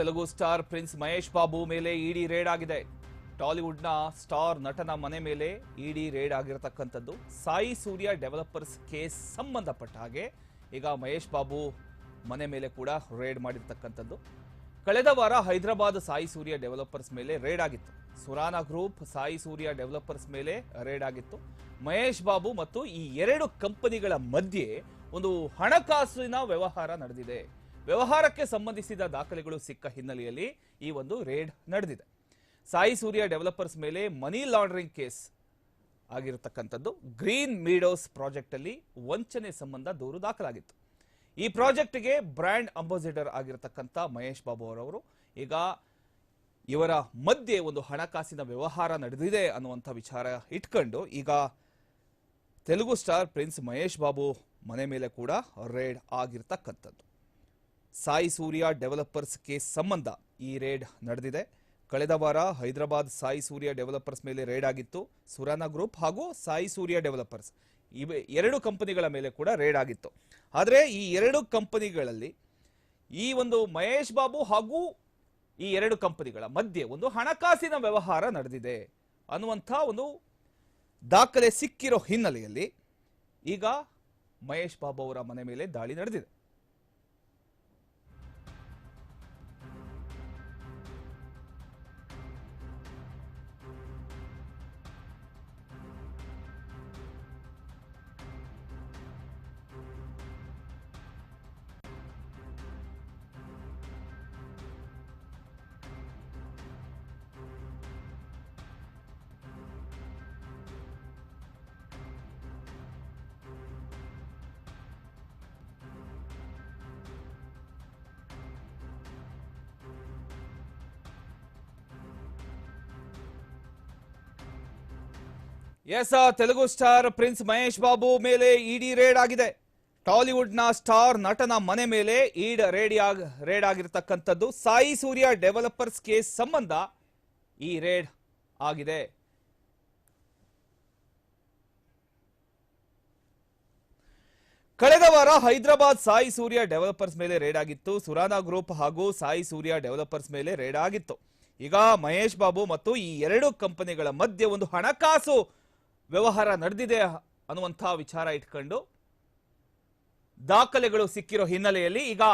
Telugu star prince Mahesh Babu ಮೇಲೆ ED raid ಆಗಿದೆ. ಟಾಲಿವುಡ್ನ ಸ್ಟಾರ್ ನಟನ ಮನೆ ಮೇಲೆ ಇಡಿ ರೇಡ್ ಆಗಿರತಕ್ಕಂಥದ್ದು. ಸಾಯಿ ಸೂರ್ಯ ಡೆವಲಪರ್ಸ್ ಕೇಸ್ ಸಂಬಂಧಪಟ್ಟ ಹಾಗೆ ಈಗ ಮಹೇಶ್ ಬಾಬು ಮನೆ ಮೇಲೆ ಕೂಡ ರೇಡ್ ಮಾಡಿರ್ತಕ್ಕಂಥದ್ದು. ಕಳೆದ ವಾರ ಹೈದರಾಬಾದ್ ಸಾಯಿ ಸೂರ್ಯ ಡೆವಲಪರ್ಸ್ ಮೇಲೆ ರೇಡ್ ಆಗಿತ್ತು. ಸುರಾನಾ ಗ್ರೂಪ್ ಸಾಯಿ ಸೂರ್ಯ ಡೆವಲಪರ್ಸ್ ಮೇಲೆ ರೇಡ್ ಆಗಿತ್ತು. ಮಹೇಶ್ ಬಾಬು ಮತ್ತು ಈ ಎರಡು ಕಂಪನಿಗಳ ಮಧ್ಯೆ ಒಂದು ಹಣಕಾಸಿನ ವ್ಯವಹಾರ ನಡೆದಿದೆ. ವ್ಯವಹಾರಕ್ಕೆ ಸಂಬಂಧಿಸಿದ ದಾಖಲೆಗಳು ಸಿಕ್ಕ ಹಿನ್ನೆಲೆಯಲ್ಲಿ ಈ ಒಂದು ರೇಡ್ ನಡೆದಿದೆ. ಸಾಯಿ ಸೂರ್ಯ ಡೆವಲಪರ್ಸ್ ಮೇಲೆ ಮನಿ ಲಾಂಡ್ರಿಂಗ್ ಕೇಸ್ ಆಗಿರತಕ್ಕಂಥದ್ದು. ಗ್ರೀನ್ ಮೀಡೋಸ್ ಪ್ರಾಜೆಕ್ಟ್ ಅಲ್ಲಿ ವಂಚನೆ ಸಂಬಂಧ ದೂರು ದಾಖಲಾಗಿತ್ತು. ಈ ಪ್ರಾಜೆಕ್ಟ್ಗೆ ಬ್ರ್ಯಾಂಡ್ ಅಂಬಾಸಿಡರ್ ಆಗಿರತಕ್ಕಂಥ ಮಹೇಶ್ ಬಾಬು ಅವರವರು ಈಗ ಇವರ ಮಧ್ಯೆ ಒಂದು ಹಣಕಾಸಿನ ವ್ಯವಹಾರ ನಡೆದಿದೆ ಅನ್ನುವಂಥ ವಿಚಾರ ಇಟ್ಕೊಂಡು ಈಗ ತೆಲುಗು ಸ್ಟಾರ್ ಪ್ರಿನ್ಸ್ ಮಹೇಶ್ ಬಾಬು ಮನೆ ಮೇಲೆ ಕೂಡ ರೇಡ್ ಆಗಿರ್ತಕ್ಕಂಥದ್ದು. ಸಾಯಿ ಸೂರ್ಯ ಡೆವಲಪರ್ಸ್ ಕೇಸ್ ಸಂಬಂಧ ಈ ರೇಡ್ ನಡೆದಿದೆ. ಕಳೆದ ವಾರ ಹೈದರಾಬಾದ್ ಸಾಯಿ ಸೂರ್ಯ ಡೆವಲಪರ್ಸ್ ಮೇಲೆ ರೇಡ್ ಆಗಿತ್ತು. ಸುರಾನ ಗ್ರೂಪ್ ಹಾಗೂ ಸಾಯಿ ಸೂರ್ಯ ಡೆವಲಪರ್ಸ್ ಇವೆ ಎರಡು ಕಂಪನಿಗಳ ಮೇಲೆ ಕೂಡ ರೇಡ್ ಆಗಿತ್ತು. ಆದರೆ ಈ ಎರಡು ಕಂಪನಿಗಳಲ್ಲಿ ಈ ಒಂದು ಮಹೇಶ್ ಬಾಬು ಹಾಗೂ ಈ ಎರಡು ಕಂಪನಿಗಳ ಮಧ್ಯೆ ಒಂದು ಹಣಕಾಸಿನ ವ್ಯವಹಾರ ನಡೆದಿದೆ ಅನ್ನುವಂಥ ಒಂದು ದಾಖಲೆ ಸಿಕ್ಕಿರೋ ಹಿನ್ನೆಲೆಯಲ್ಲಿ ಈಗ ಮಹೇಶ್ ಬಾಬು ಅವರ ಮನೆ ಮೇಲೆ ದಾಳಿ ನಡೆದಿದೆ. Yes Telugu star prince Mahesh Babu ಮೇಲೆ ಇಡಿ ರೇಡ್ ಆಗಿದೆ. ಟಾಲಿವುಡ್ನ ಸ್ಟಾರ್ ನಟನ ಮನೆ ಮೇಲೆ ಈಡ್ ರೇಡ್ ರೇಡ್ ಆಗಿರತಕ್ಕಂಥದ್ದು ಸಾಯಿ ಸೂರ್ಯ ಡೆವಲಪರ್ಸ್ ಕೇಸ್ ಸಂಬಂಧ ಈ ರೇಡ್ ಆಗಿದೆ. ಕಳೆದ ವಾರ ಹೈದರಾಬಾದ್ ಸಾಯಿ ಸೂರ್ಯ ಡೆವಲಪರ್ಸ್ ಮೇಲೆ ರೇಡ್ ಆಗಿತ್ತು. ಸುರಾನಾ ಗ್ರೂಪ್ ಹಾಗೂ ಸಾಯಿ ಸೂರ್ಯ ಡೆವಲಪರ್ಸ್ ಮೇಲೆ ರೇಡ್ ಆಗಿತ್ತು. ಈಗ ಮಹೇಶ್ ಬಾಬು ಮತ್ತು ಈ ಎರಡು ಕಂಪನಿಗಳ ಮಧ್ಯೆ ಒಂದು ಹಣಕಾಸು ವ್ಯವಹಾರ ನಡೆದಿದೆ ಅನ್ನುವಂಥ ವಿಚಾರ ಇಟ್ಕೊಂಡು ದಾಖಲೆಗಳು ಸಿಕ್ಕಿರೋ ಹಿನ್ನೆಲೆಯಲ್ಲಿ ಈಗ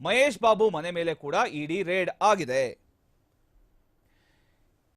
ಮಹೇಶ್ ಬಾಬು ಮನೆ ಮೇಲೆ ಕೂಡ ಇಡಿ ರೇಡ್ ಆಗಿದೆ.